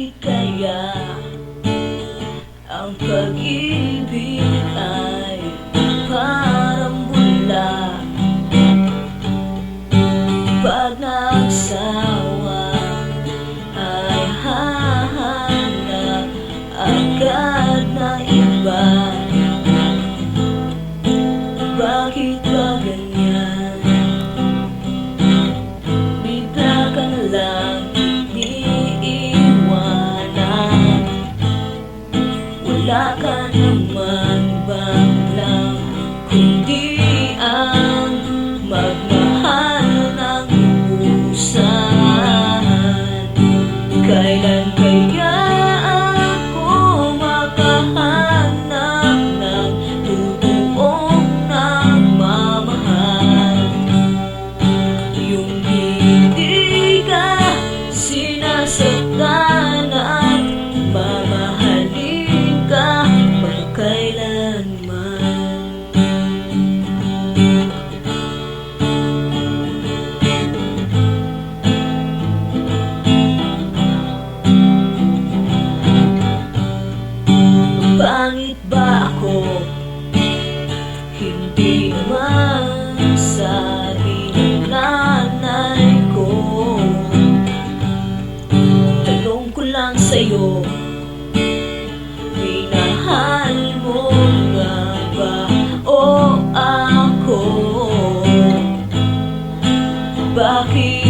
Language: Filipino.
Kaya ang pag-ibig me.